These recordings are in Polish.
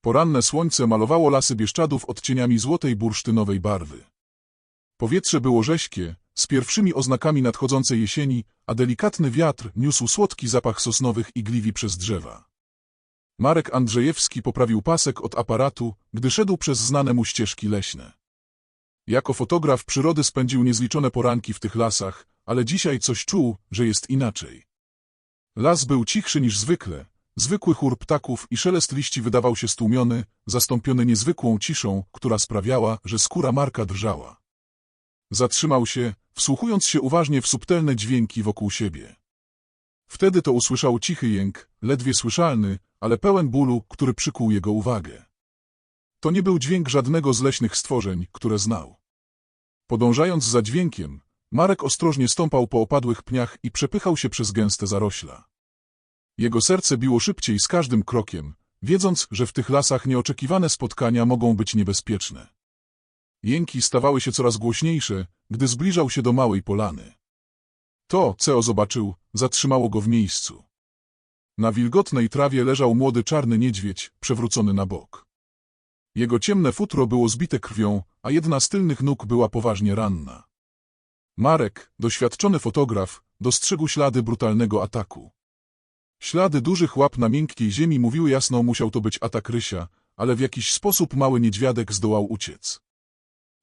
Poranne słońce malowało lasy Bieszczadów odcieniami złotej bursztynowej barwy. Powietrze było rześkie, z pierwszymi oznakami nadchodzącej jesieni, a delikatny wiatr niósł słodki zapach sosnowych igliwi przez drzewa. Marek Andrzejewski poprawił pasek od aparatu, gdy szedł przez znane mu ścieżki leśne. Jako fotograf przyrody spędził niezliczone poranki w tych lasach, ale dzisiaj coś czuł, że jest inaczej. Las był cichszy niż zwykle, zwykły chór ptaków i szelest liści wydawał się stłumiony, zastąpiony niezwykłą ciszą, która sprawiała, że skóra Marka drżała. Zatrzymał się, wsłuchując się uważnie w subtelne dźwięki wokół siebie. Wtedy to usłyszał cichy jęk, ledwie słyszalny, ale pełen bólu, który przykuł jego uwagę. To nie był dźwięk żadnego z leśnych stworzeń, które znał. Podążając za dźwiękiem, Marek ostrożnie stąpał po opadłych pniach i przepychał się przez gęste zarośla. Jego serce biło szybciej z każdym krokiem, wiedząc, że w tych lasach nieoczekiwane spotkania mogą być niebezpieczne. Jęki stawały się coraz głośniejsze, gdy zbliżał się do małej polany. To, co zobaczył, zatrzymało go w miejscu. Na wilgotnej trawie leżał młody czarny niedźwiedź, przewrócony na bok. Jego ciemne futro było zbite krwią, a jedna z tylnych nóg była poważnie ranna. Marek, doświadczony fotograf, dostrzegł ślady brutalnego ataku. Ślady dużych łap na miękkiej ziemi mówiły jasno, musiał to być atak rysia, ale w jakiś sposób mały niedźwiadek zdołał uciec.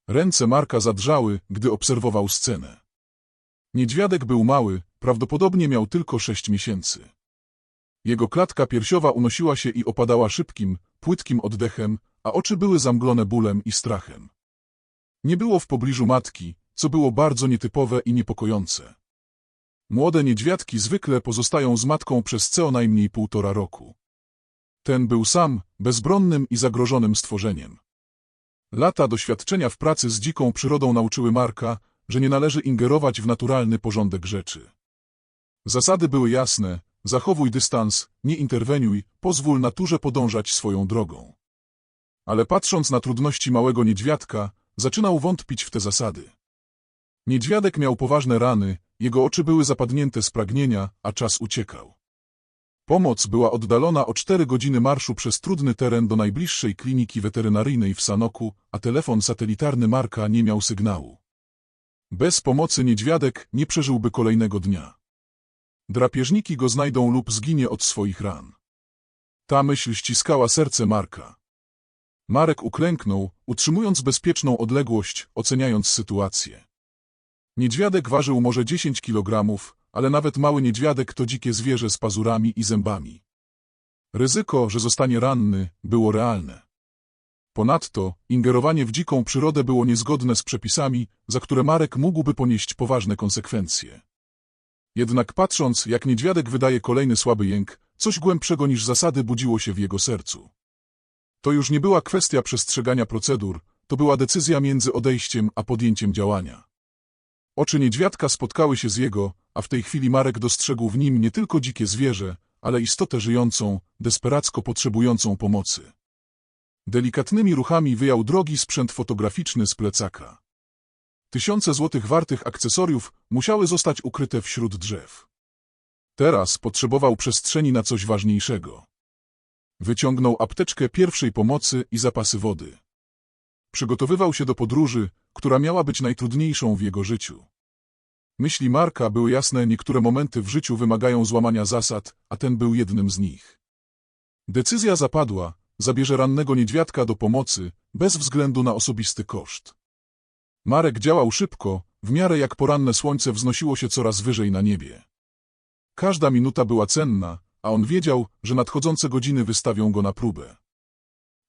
Ręce Marka zadrżały, gdy obserwował scenę. Niedźwiadek był mały, prawdopodobnie miał tylko sześć miesięcy. Jego klatka piersiowa unosiła się i opadała szybkim, płytkim oddechem, a oczy były zamglone bólem i strachem. Nie było w pobliżu matki, co było bardzo nietypowe i niepokojące. Młode niedźwiadki zwykle pozostają z matką przez co najmniej półtora roku. Ten był sam, bezbronnym i zagrożonym stworzeniem. Lata doświadczenia w pracy z dziką przyrodą nauczyły Marka, że nie należy ingerować w naturalny porządek rzeczy. Zasady były jasne, zachowuj dystans, nie interweniuj, pozwól naturze podążać swoją drogą. Ale patrząc na trudności małego niedźwiadka, zaczynał wątpić w te zasady. Niedźwiadek miał poważne rany, jego oczy były zapadnięte z pragnienia, a czas uciekał. Pomoc była oddalona o cztery godziny marszu przez trudny teren do najbliższej kliniki weterynaryjnej w Sanoku, a telefon satelitarny Marka nie miał sygnału. Bez pomocy niedźwiadek nie przeżyłby kolejnego dnia. Drapieżniki go znajdą lub zginie od swoich ran. Ta myśl ściskała serce Marka. Marek uklęknął, utrzymując bezpieczną odległość, oceniając sytuację. Niedźwiadek ważył może 10 kilogramów, ale nawet mały niedźwiadek to dzikie zwierzę z pazurami i zębami. Ryzyko, że zostanie ranny, było realne. Ponadto, ingerowanie w dziką przyrodę było niezgodne z przepisami, za które Marek mógłby ponieść poważne konsekwencje. Jednak patrząc, jak niedźwiadek wydaje kolejny słaby jęk, coś głębszego niż zasady budziło się w jego sercu. To już nie była kwestia przestrzegania procedur, to była decyzja między odejściem a podjęciem działania. Oczy niedźwiadka spotkały się z jego, a w tej chwili Marek dostrzegł w nim nie tylko dzikie zwierzę, ale istotę żyjącą, desperacko potrzebującą pomocy. Delikatnymi ruchami wyjął drogi sprzęt fotograficzny z plecaka. Tysiące złotych wartych akcesoriów musiały zostać ukryte wśród drzew. Teraz potrzebował przestrzeni na coś ważniejszego. Wyciągnął apteczkę pierwszej pomocy i zapasy wody. Przygotowywał się do podróży, która miała być najtrudniejszą w jego życiu. Myśli Marka były jasne, niektóre momenty w życiu wymagają złamania zasad, a ten był jednym z nich. Decyzja zapadła, zabierze rannego niedźwiadka do pomocy, bez względu na osobisty koszt. Marek działał szybko, w miarę jak poranne słońce wznosiło się coraz wyżej na niebie. Każda minuta była cenna, a on wiedział, że nadchodzące godziny wystawią go na próbę.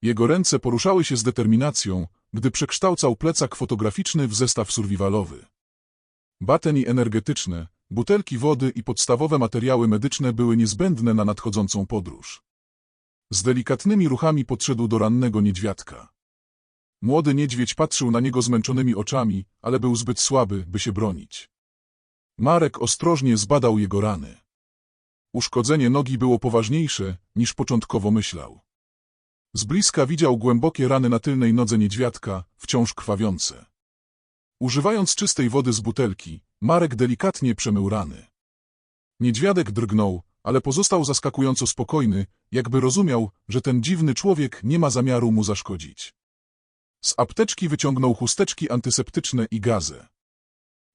Jego ręce poruszały się z determinacją, gdy przekształcał plecak fotograficzny w zestaw survivalowy. Bateni energetyczne, butelki wody i podstawowe materiały medyczne były niezbędne na nadchodzącą podróż. Z delikatnymi ruchami podszedł do rannego niedźwiadka. Młody niedźwiedź patrzył na niego zmęczonymi oczami, ale był zbyt słaby, by się bronić. Marek ostrożnie zbadał jego rany. Uszkodzenie nogi było poważniejsze, niż początkowo myślał. Z bliska widział głębokie rany na tylnej nodze niedźwiadka, wciąż krwawiące. Używając czystej wody z butelki, Marek delikatnie przemył rany. Niedźwiadek drgnął, ale pozostał zaskakująco spokojny, jakby rozumiał, że ten dziwny człowiek nie ma zamiaru mu zaszkodzić. Z apteczki wyciągnął chusteczki antyseptyczne i gazę.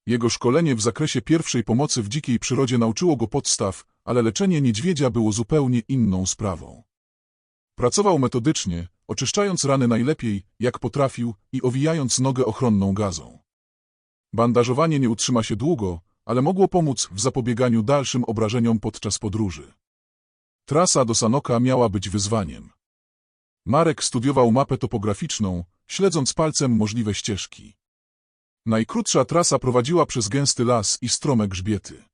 Jego szkolenie w zakresie pierwszej pomocy w dzikiej przyrodzie nauczyło go podstaw, ale leczenie niedźwiedzia było zupełnie inną sprawą. Pracował metodycznie, oczyszczając rany najlepiej, jak potrafił i owijając nogę ochronną gazą. Bandażowanie nie utrzyma się długo, ale mogło pomóc w zapobieganiu dalszym obrażeniom podczas podróży. Trasa do Sanoka miała być wyzwaniem. Marek studiował mapę topograficzną, śledząc palcem możliwe ścieżki. Najkrótsza trasa prowadziła przez gęsty las i strome grzbiety.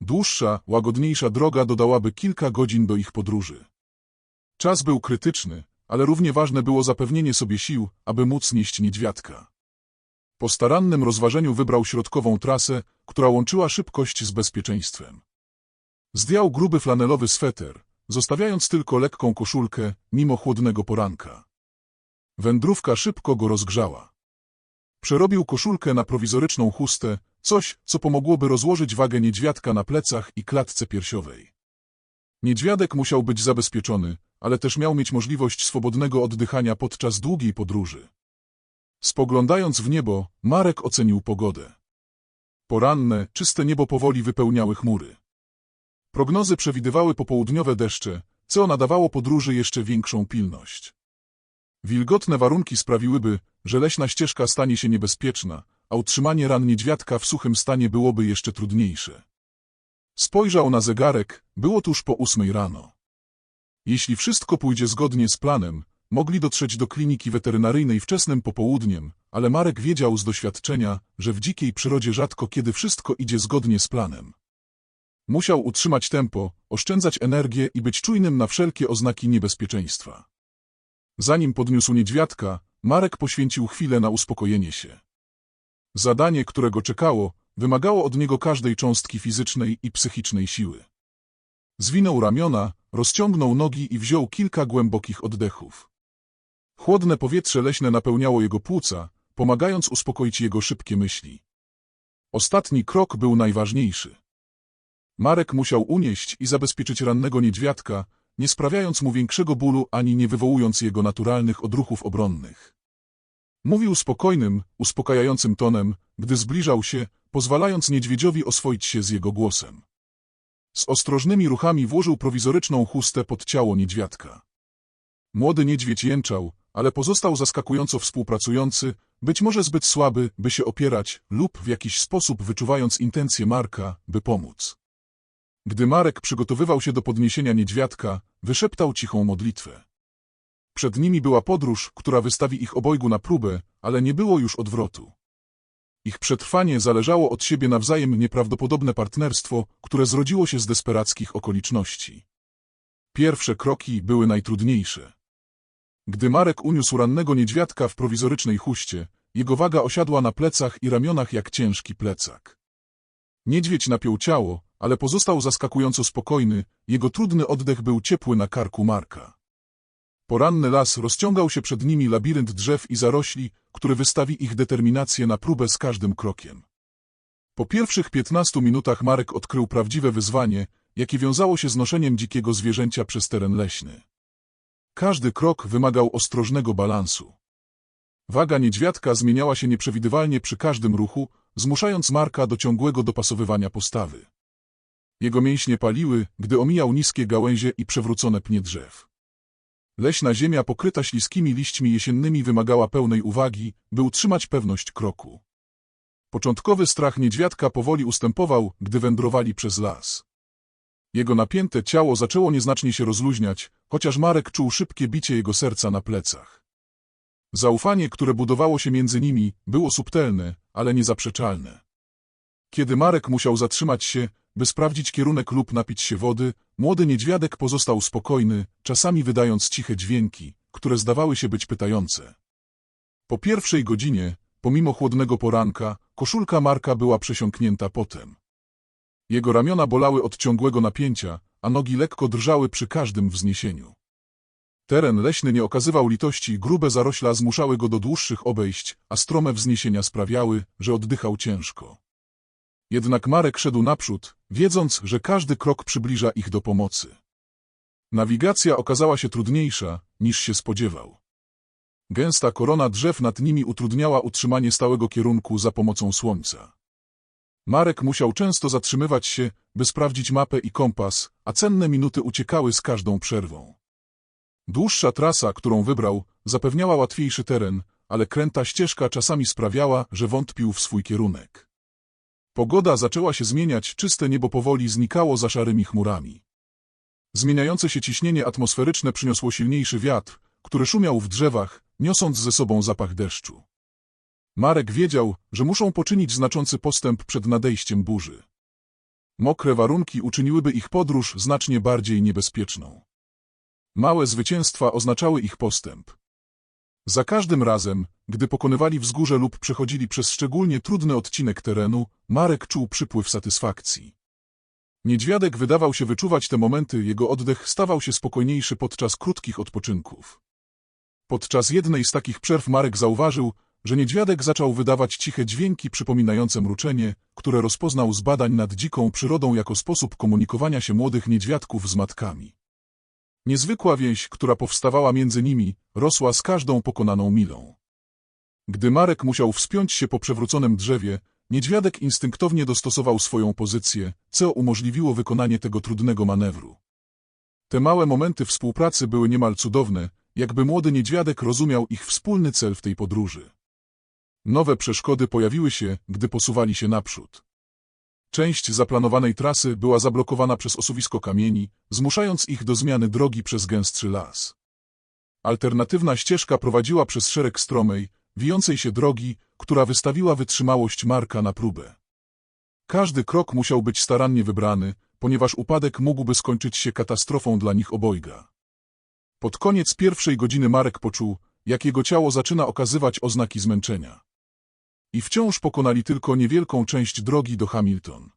Dłuższa, łagodniejsza droga dodałaby kilka godzin do ich podróży. Czas był krytyczny, ale równie ważne było zapewnienie sobie sił, aby móc nieść niedźwiadka. Po starannym rozważeniu wybrał środkową trasę, która łączyła szybkość z bezpieczeństwem. Zdjął gruby flanelowy sweter, zostawiając tylko lekką koszulkę, mimo chłodnego poranka. Wędrówka szybko go rozgrzała. Przerobił koszulkę na prowizoryczną chustę, coś, co pomogłoby rozłożyć wagę niedźwiadka na plecach i klatce piersiowej. Niedźwiadek musiał być zabezpieczony, ale też miał mieć możliwość swobodnego oddychania podczas długiej podróży. Spoglądając w niebo, Marek ocenił pogodę. Poranne, czyste niebo powoli wypełniały chmury. Prognozy przewidywały popołudniowe deszcze, co nadawało podróży jeszcze większą pilność. Wilgotne warunki sprawiłyby, że leśna ścieżka stanie się niebezpieczna, a utrzymanie ran niedźwiadka w suchym stanie byłoby jeszcze trudniejsze. Spojrzał na zegarek, było tuż po ósmej rano. Jeśli wszystko pójdzie zgodnie z planem, mogli dotrzeć do kliniki weterynaryjnej wczesnym popołudniem, ale Marek wiedział z doświadczenia, że w dzikiej przyrodzie rzadko kiedy wszystko idzie zgodnie z planem. Musiał utrzymać tempo, oszczędzać energię i być czujnym na wszelkie oznaki niebezpieczeństwa. Zanim podniósł niedźwiadka, Marek poświęcił chwilę na uspokojenie się. Zadanie, którego czekało, wymagało od niego każdej cząstki fizycznej i psychicznej siły. Zwinął ramiona, rozciągnął nogi i wziął kilka głębokich oddechów. Chłodne powietrze leśne napełniało jego płuca, pomagając uspokoić jego szybkie myśli. Ostatni krok był najważniejszy. Marek musiał unieść i zabezpieczyć rannego niedźwiadka, nie sprawiając mu większego bólu ani nie wywołując jego naturalnych odruchów obronnych. Mówił spokojnym, uspokajającym tonem, gdy zbliżał się, pozwalając niedźwiedziowi oswoić się z jego głosem. Z ostrożnymi ruchami włożył prowizoryczną chustę pod ciało niedźwiadka. Młody niedźwiedź jęczał, ale pozostał zaskakująco współpracujący, być może zbyt słaby, by się opierać, lub w jakiś sposób wyczuwając intencje Marka, by pomóc. Gdy Marek przygotowywał się do podniesienia niedźwiadka, wyszeptał cichą modlitwę. Przed nimi była podróż, która wystawi ich obojgu na próbę, ale nie było już odwrotu. Ich przetrwanie zależało od siebie nawzajem nieprawdopodobne partnerstwo, które zrodziło się z desperackich okoliczności. Pierwsze kroki były najtrudniejsze. Gdy Marek uniósł rannego niedźwiadka w prowizorycznej huście, jego waga osiadła na plecach i ramionach jak ciężki plecak. Niedźwiedź napiął ciało, ale pozostał zaskakująco spokojny, jego trudny oddech był ciepły na karku Marka. Poranny las rozciągał się przed nimi labirynt drzew i zarośli, który wystawi ich determinację na próbę z każdym krokiem. Po pierwszych piętnastu minutach Marek odkrył prawdziwe wyzwanie, jakie wiązało się z noszeniem dzikiego zwierzęcia przez teren leśny. Każdy krok wymagał ostrożnego balansu. Waga niedźwiadka zmieniała się nieprzewidywalnie przy każdym ruchu, zmuszając Marka do ciągłego dopasowywania postawy. Jego mięśnie paliły, gdy omijał niskie gałęzie i przewrócone pnie drzew. Leśna ziemia pokryta śliskimi liśćmi jesiennymi wymagała pełnej uwagi, by utrzymać pewność kroku. Początkowy strach niedźwiadka powoli ustępował, gdy wędrowali przez las. Jego napięte ciało zaczęło nieznacznie się rozluźniać, chociaż Marek czuł szybkie bicie jego serca na plecach. Zaufanie, które budowało się między nimi, było subtelne, ale niezaprzeczalne. Kiedy Marek musiał zatrzymać się, by sprawdzić kierunek lub napić się wody, młody niedźwiadek pozostał spokojny, czasami wydając ciche dźwięki, które zdawały się być pytające. Po pierwszej godzinie, pomimo chłodnego poranka, koszulka Marka była przesiąknięta potem. Jego ramiona bolały od ciągłego napięcia, a nogi lekko drżały przy każdym wzniesieniu. Teren leśny nie okazywał litości, grube zarośla zmuszały go do dłuższych obejść, a strome wzniesienia sprawiały, że oddychał ciężko. Jednak Marek szedł naprzód, wiedząc, że każdy krok przybliża ich do pomocy. Nawigacja okazała się trudniejsza, niż się spodziewał. Gęsta korona drzew nad nimi utrudniała utrzymanie stałego kierunku za pomocą słońca. Marek musiał często zatrzymywać się, by sprawdzić mapę i kompas, a cenne minuty uciekały z każdą przerwą. Dłuższa trasa, którą wybrał, zapewniała łatwiejszy teren, ale kręta ścieżka czasami sprawiała, że wątpił w swój kierunek. Pogoda zaczęła się zmieniać, czyste niebo powoli znikało za szarymi chmurami. Zmieniające się ciśnienie atmosferyczne przyniosło silniejszy wiatr, który szumiał w drzewach, niosąc ze sobą zapach deszczu. Marek wiedział, że muszą poczynić znaczący postęp przed nadejściem burzy. Mokre warunki uczyniłyby ich podróż znacznie bardziej niebezpieczną. Małe zwycięstwa oznaczały ich postęp. Za każdym razem, gdy pokonywali wzgórze lub przechodzili przez szczególnie trudny odcinek terenu, Marek czuł przypływ satysfakcji. Niedźwiadek wydawał się wyczuwać te momenty, jego oddech stawał się spokojniejszy podczas krótkich odpoczynków. Podczas jednej z takich przerw Marek zauważył, że niedźwiadek zaczął wydawać ciche dźwięki przypominające mruczenie, które rozpoznał z badań nad dziką przyrodą jako sposób komunikowania się młodych niedźwiadków z matkami. Niezwykła więź, która powstawała między nimi, rosła z każdą pokonaną milą. Gdy Marek musiał wspiąć się po przewróconym drzewie, niedźwiadek instynktownie dostosował swoją pozycję, co umożliwiło wykonanie tego trudnego manewru. Te małe momenty współpracy były niemal cudowne, jakby młody niedźwiadek rozumiał ich wspólny cel w tej podróży. Nowe przeszkody pojawiły się, gdy posuwali się naprzód. Część zaplanowanej trasy była zablokowana przez osuwisko kamieni, zmuszając ich do zmiany drogi przez gęstszy las. Alternatywna ścieżka prowadziła przez szereg stromej, wijącej się drogi, która wystawiła wytrzymałość Marka na próbę. Każdy krok musiał być starannie wybrany, ponieważ upadek mógłby skończyć się katastrofą dla nich obojga. Pod koniec pierwszej godziny Marek poczuł, jak jego ciało zaczyna okazywać oznaki zmęczenia. I wciąż pokonali tylko niewielką część drogi do Hamilton.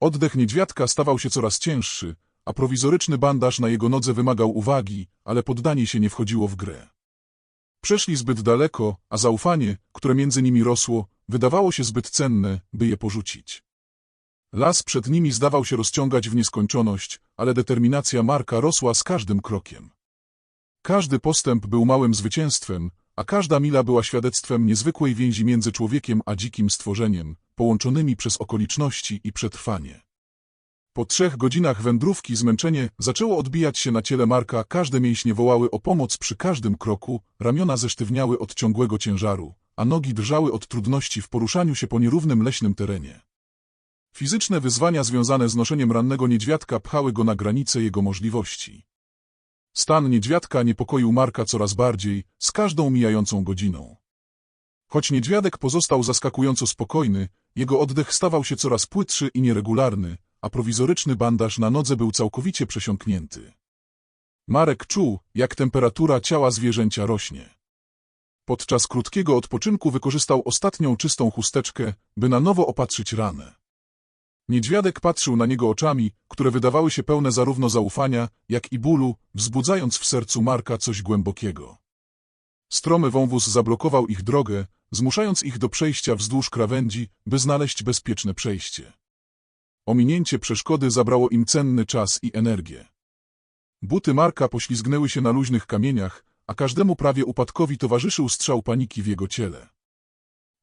Oddech niedźwiadka stawał się coraz cięższy, a prowizoryczny bandaż na jego nodze wymagał uwagi, ale poddanie się nie wchodziło w grę. Przeszli zbyt daleko, a zaufanie, które między nimi rosło, wydawało się zbyt cenne, by je porzucić. Las przed nimi zdawał się rozciągać w nieskończoność, ale determinacja Marka rosła z każdym krokiem. Każdy postęp był małym zwycięstwem, a każda mila była świadectwem niezwykłej więzi między człowiekiem a dzikim stworzeniem, połączonymi przez okoliczności i przetrwanie. Po trzech godzinach wędrówki zmęczenie zaczęło odbijać się na ciele Marka, każde mięśnie wołały o pomoc przy każdym kroku, ramiona zesztywniały od ciągłego ciężaru, a nogi drżały od trudności w poruszaniu się po nierównym leśnym terenie. Fizyczne wyzwania związane z noszeniem rannego niedźwiadka pchały go na granice jego możliwości. Stan niedźwiadka niepokoił Marka coraz bardziej, z każdą mijającą godziną. Choć niedźwiadek pozostał zaskakująco spokojny, jego oddech stawał się coraz płytszy i nieregularny, a prowizoryczny bandaż na nodze był całkowicie przesiąknięty. Marek czuł, jak temperatura ciała zwierzęcia rośnie. Podczas krótkiego odpoczynku wykorzystał ostatnią czystą chusteczkę, by na nowo opatrzyć ranę. Niedźwiadek patrzył na niego oczami, które wydawały się pełne zarówno zaufania, jak i bólu, wzbudzając w sercu Marka coś głębokiego. Stromy wąwóz zablokował ich drogę, zmuszając ich do przejścia wzdłuż krawędzi, by znaleźć bezpieczne przejście. Ominięcie przeszkody zabrało im cenny czas i energię. Buty Marka poślizgnęły się na luźnych kamieniach, a każdemu prawie upadkowi towarzyszył strzał paniki w jego ciele.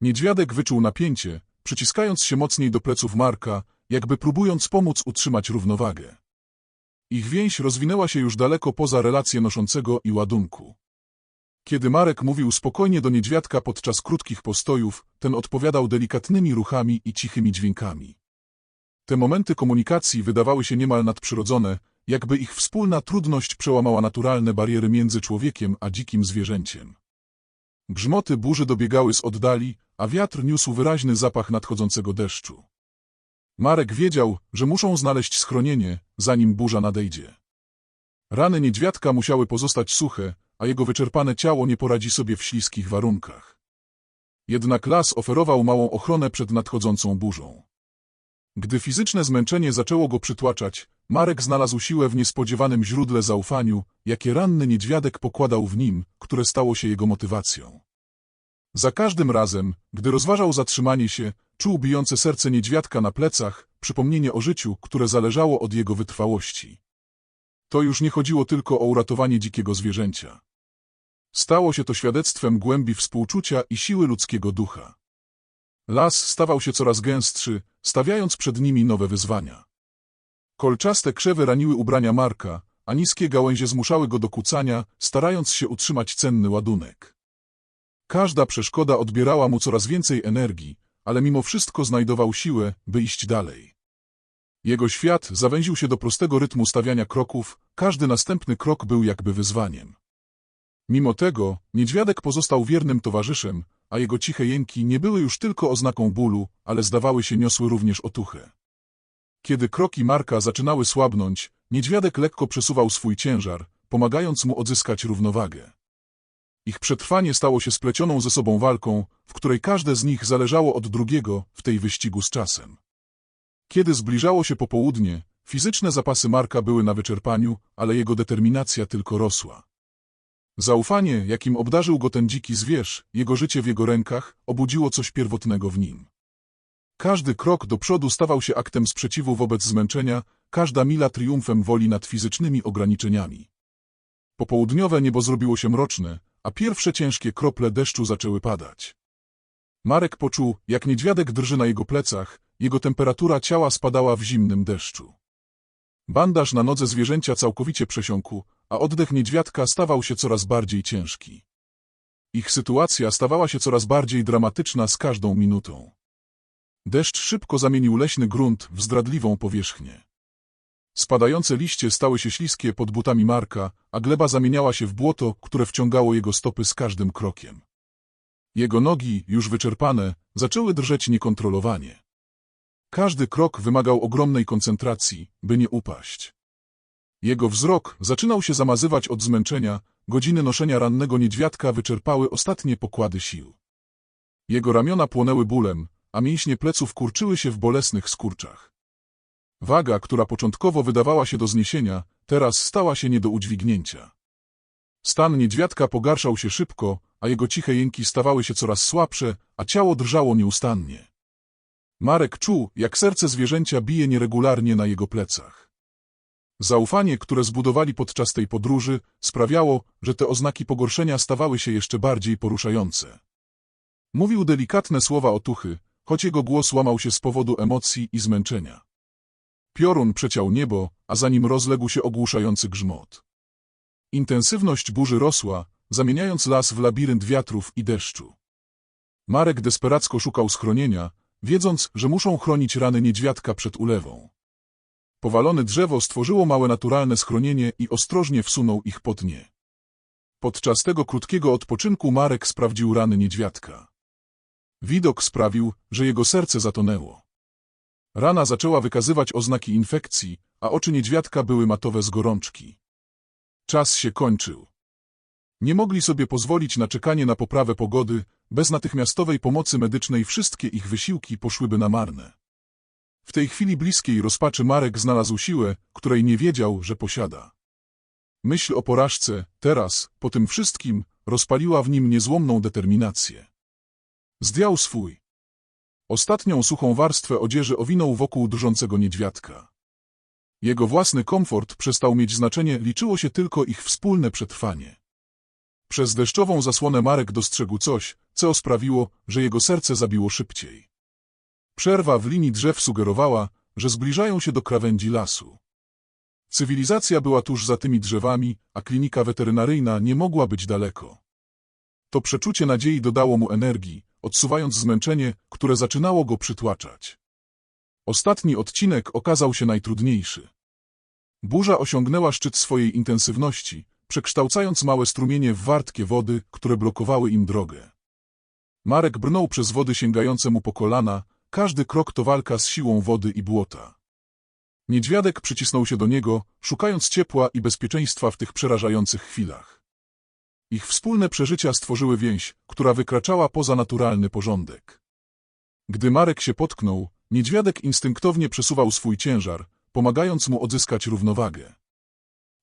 Niedźwiadek wyczuł napięcie, przyciskając się mocniej do pleców Marka, jakby próbując pomóc utrzymać równowagę. Ich więź rozwinęła się już daleko poza relacje noszącego i ładunku. Kiedy Marek mówił spokojnie do niedźwiadka podczas krótkich postojów, ten odpowiadał delikatnymi ruchami i cichymi dźwiękami. Te momenty komunikacji wydawały się niemal nadprzyrodzone, jakby ich wspólna trudność przełamała naturalne bariery między człowiekiem a dzikim zwierzęciem. Grzmoty burzy dobiegały z oddali, a wiatr niósł wyraźny zapach nadchodzącego deszczu. Marek wiedział, że muszą znaleźć schronienie, zanim burza nadejdzie. Rany niedźwiadka musiały pozostać suche, a jego wyczerpane ciało nie poradzi sobie w śliskich warunkach. Jednak las oferował małą ochronę przed nadchodzącą burzą. Gdy fizyczne zmęczenie zaczęło go przytłaczać, Marek znalazł siłę w niespodziewanym źródle zaufaniu, jakie ranny niedźwiadek pokładał w nim, które stało się jego motywacją. Za każdym razem, gdy rozważał zatrzymanie się, czuł bijące serce niedźwiadka na plecach, przypomnienie o życiu, które zależało od jego wytrwałości. To już nie chodziło tylko o uratowanie dzikiego zwierzęcia. Stało się to świadectwem głębi współczucia i siły ludzkiego ducha. Las stawał się coraz gęstszy, stawiając przed nimi nowe wyzwania. Kolczaste krzewy raniły ubrania Marka, a niskie gałęzie zmuszały go do kucania, starając się utrzymać cenny ładunek. Każda przeszkoda odbierała mu coraz więcej energii, ale mimo wszystko znajdował siłę, by iść dalej. Jego świat zawęził się do prostego rytmu stawiania kroków, każdy następny krok był jakby wyzwaniem. Mimo tego, niedźwiadek pozostał wiernym towarzyszem, a jego ciche jęki nie były już tylko oznaką bólu, ale zdawały się niosły również otuchę. Kiedy kroki Marka zaczynały słabnąć, niedźwiadek lekko przesuwał swój ciężar, pomagając mu odzyskać równowagę. Ich przetrwanie stało się splecioną ze sobą walką, w której każde z nich zależało od drugiego w tej wyścigu z czasem. Kiedy zbliżało się popołudnie, fizyczne zapasy Marka były na wyczerpaniu, ale jego determinacja tylko rosła. Zaufanie, jakim obdarzył go ten dziki zwierz, jego życie w jego rękach, obudziło coś pierwotnego w nim. Każdy krok do przodu stawał się aktem sprzeciwu wobec zmęczenia, każda mila triumfem woli nad fizycznymi ograniczeniami. Popołudniowe niebo zrobiło się mroczne, a pierwsze ciężkie krople deszczu zaczęły padać. Marek poczuł, jak niedźwiadek drży na jego plecach, jego temperatura ciała spadała w zimnym deszczu. Bandaż na nodze zwierzęcia całkowicie przesiąkł, a oddech niedźwiadka stawał się coraz bardziej ciężki. Ich sytuacja stawała się coraz bardziej dramatyczna z każdą minutą. Deszcz szybko zamienił leśny grunt w zdradliwą powierzchnię. Spadające liście stały się śliskie pod butami Marka, a gleba zamieniała się w błoto, które wciągało jego stopy z każdym krokiem. Jego nogi, już wyczerpane, zaczęły drżeć niekontrolowanie. Każdy krok wymagał ogromnej koncentracji, by nie upaść. Jego wzrok zaczynał się zamazywać od zmęczenia, godziny noszenia rannego niedźwiadka wyczerpały ostatnie pokłady sił. Jego ramiona płonęły bólem, a mięśnie pleców kurczyły się w bolesnych skurczach. Waga, która początkowo wydawała się do zniesienia, teraz stała się nie do udźwignięcia. Stan niedźwiadka pogarszał się szybko, a jego ciche jęki stawały się coraz słabsze, a ciało drżało nieustannie. Marek czuł, jak serce zwierzęcia bije nieregularnie na jego plecach. Zaufanie, które zbudowali podczas tej podróży, sprawiało, że te oznaki pogorszenia stawały się jeszcze bardziej poruszające. Mówił delikatne słowa otuchy, choć jego głos łamał się z powodu emocji i zmęczenia. Piorun przeciął niebo, a za nim rozległ się ogłuszający grzmot. Intensywność burzy rosła, zamieniając las w labirynt wiatrów i deszczu. Marek desperacko szukał schronienia, wiedząc, że muszą chronić rany niedźwiadka przed ulewą. Powalone drzewo stworzyło małe naturalne schronienie i ostrożnie wsunął ich pod nie. Podczas tego krótkiego odpoczynku Marek sprawdził rany niedźwiadka. Widok sprawił, że jego serce zatonęło. Rana zaczęła wykazywać oznaki infekcji, a oczy niedźwiadka były matowe z gorączki. Czas się kończył. Nie mogli sobie pozwolić na czekanie na poprawę pogody, bez natychmiastowej pomocy medycznej wszystkie ich wysiłki poszłyby na marne. W tej chwili bliskiej rozpaczy Marek znalazł siłę, której nie wiedział, że posiada. Myśl o porażce, teraz, po tym wszystkim, rozpaliła w nim niezłomną determinację. Zdjął swój. Ostatnią suchą warstwę odzieży owinął wokół drżącego niedźwiadka. Jego własny komfort przestał mieć znaczenie, liczyło się tylko ich wspólne przetrwanie. Przez deszczową zasłonę Marek dostrzegł coś, co sprawiło, że jego serce zabiło szybciej. Przerwa w linii drzew sugerowała, że zbliżają się do krawędzi lasu. Cywilizacja była tuż za tymi drzewami, a klinika weterynaryjna nie mogła być daleko. To przeczucie nadziei dodało mu energii, odsuwając zmęczenie, które zaczynało go przytłaczać. Ostatni odcinek okazał się najtrudniejszy. Burza osiągnęła szczyt swojej intensywności, przekształcając małe strumienie w wartkie wody, które blokowały im drogę. Marek brnął przez wody sięgające mu po kolana, każdy krok to walka z siłą wody i błota. Niedźwiadek przycisnął się do niego, szukając ciepła i bezpieczeństwa w tych przerażających chwilach. Ich wspólne przeżycia stworzyły więź, która wykraczała poza naturalny porządek. Gdy Marek się potknął, niedźwiadek instynktownie przesuwał swój ciężar, pomagając mu odzyskać równowagę.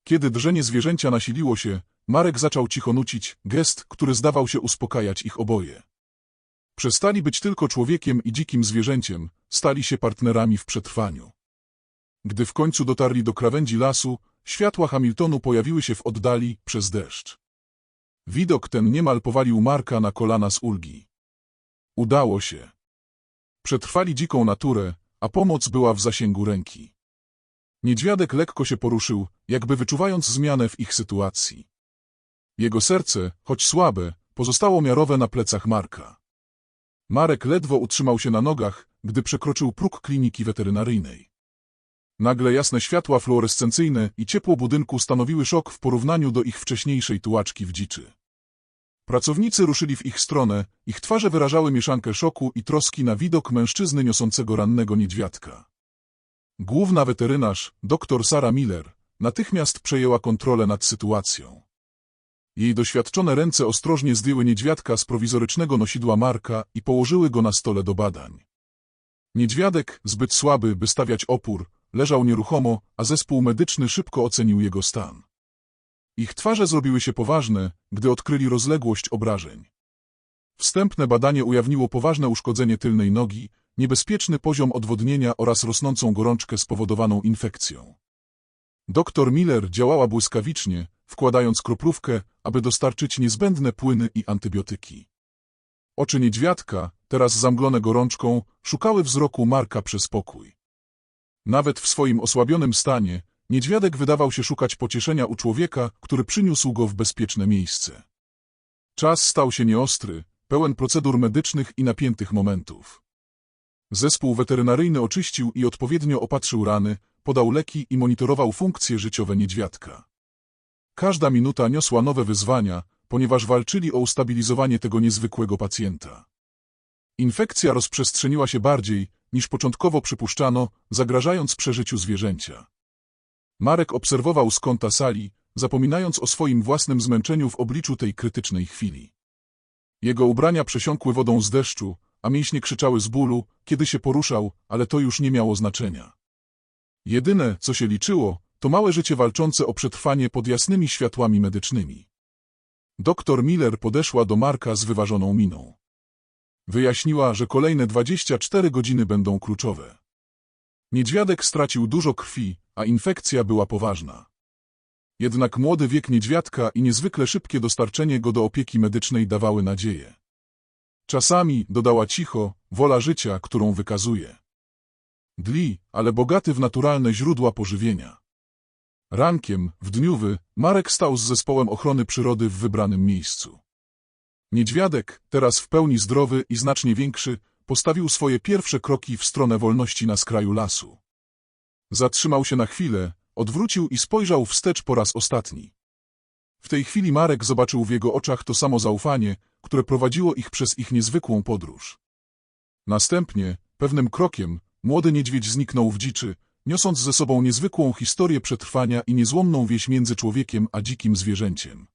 Kiedy drżenie zwierzęcia nasiliło się, Marek zaczął cicho nucić, gest, który zdawał się uspokajać ich oboje. Przestali być tylko człowiekiem i dzikim zwierzęciem, stali się partnerami w przetrwaniu. Gdy w końcu dotarli do krawędzi lasu, światła Hamiltonu pojawiły się w oddali przez deszcz. Widok ten niemal powalił Marka na kolana z ulgi. Udało się. Przetrwali dziką naturę, a pomoc była w zasięgu ręki. Niedźwiadek lekko się poruszył, jakby wyczuwając zmianę w ich sytuacji. Jego serce, choć słabe, pozostało miarowe na plecach Marka. Marek ledwo utrzymał się na nogach, gdy przekroczył próg kliniki weterynaryjnej. Nagle jasne światła fluorescencyjne i ciepło budynku stanowiły szok w porównaniu do ich wcześniejszej tułaczki w dziczy. Pracownicy ruszyli w ich stronę, ich twarze wyrażały mieszankę szoku i troski na widok mężczyzny niosącego rannego niedźwiadka. Główna weterynarz, dr Sara Miller, natychmiast przejęła kontrolę nad sytuacją. Jej doświadczone ręce ostrożnie zdjęły niedźwiadka z prowizorycznego nosidła Marka i położyły go na stole do badań. Niedźwiadek, zbyt słaby, by stawiać opór, leżał nieruchomo, a zespół medyczny szybko ocenił jego stan. Ich twarze zrobiły się poważne, gdy odkryli rozległość obrażeń. Wstępne badanie ujawniło poważne uszkodzenie tylnej nogi, niebezpieczny poziom odwodnienia oraz rosnącą gorączkę spowodowaną infekcją. Doktor Miller działała błyskawicznie, wkładając kroplówkę, aby dostarczyć niezbędne płyny i antybiotyki. Oczy niedźwiadka, teraz zamglone gorączką, szukały wzroku Marka przez pokój. Nawet w swoim osłabionym stanie, niedźwiadek wydawał się szukać pocieszenia u człowieka, który przyniósł go w bezpieczne miejsce. Czas stał się nieostry, pełen procedur medycznych i napiętych momentów. Zespół weterynaryjny oczyścił i odpowiednio opatrzył rany, podał leki i monitorował funkcje życiowe niedźwiadka. Każda minuta niosła nowe wyzwania, ponieważ walczyli o ustabilizowanie tego niezwykłego pacjenta. Infekcja rozprzestrzeniła się bardziej, niż początkowo przypuszczano, zagrażając przeżyciu zwierzęcia. Marek obserwował z kąta sali, zapominając o swoim własnym zmęczeniu w obliczu tej krytycznej chwili. Jego ubrania przesiąkły wodą z deszczu, a mięśnie krzyczały z bólu, kiedy się poruszał, ale to już nie miało znaczenia. Jedyne, co się liczyło, to małe życie walczące o przetrwanie pod jasnymi światłami medycznymi. Doktor Miller podeszła do Marka z wyważoną miną. Wyjaśniła, że kolejne 24 godziny będą kluczowe. Niedźwiadek stracił dużo krwi, a infekcja była poważna. Jednak młody wiek niedźwiadka i niezwykle szybkie dostarczenie go do opieki medycznej dawały nadzieję. Czasami, dodała cicho, wola życia, którą wykazuje. Dli, ale bogaty w naturalne źródła pożywienia. Rankiem, w dniuwy, Marek stał z zespołem ochrony przyrody w wybranym miejscu. Niedźwiadek, teraz w pełni zdrowy i znacznie większy, postawił swoje pierwsze kroki w stronę wolności na skraju lasu. Zatrzymał się na chwilę, odwrócił i spojrzał wstecz po raz ostatni. W tej chwili Marek zobaczył w jego oczach to samo zaufanie, które prowadziło ich przez ich niezwykłą podróż. Następnie, pewnym krokiem, młody niedźwiedź zniknął w dziczy, niosąc ze sobą niezwykłą historię przetrwania i niezłomną wieś między człowiekiem a dzikim zwierzęciem.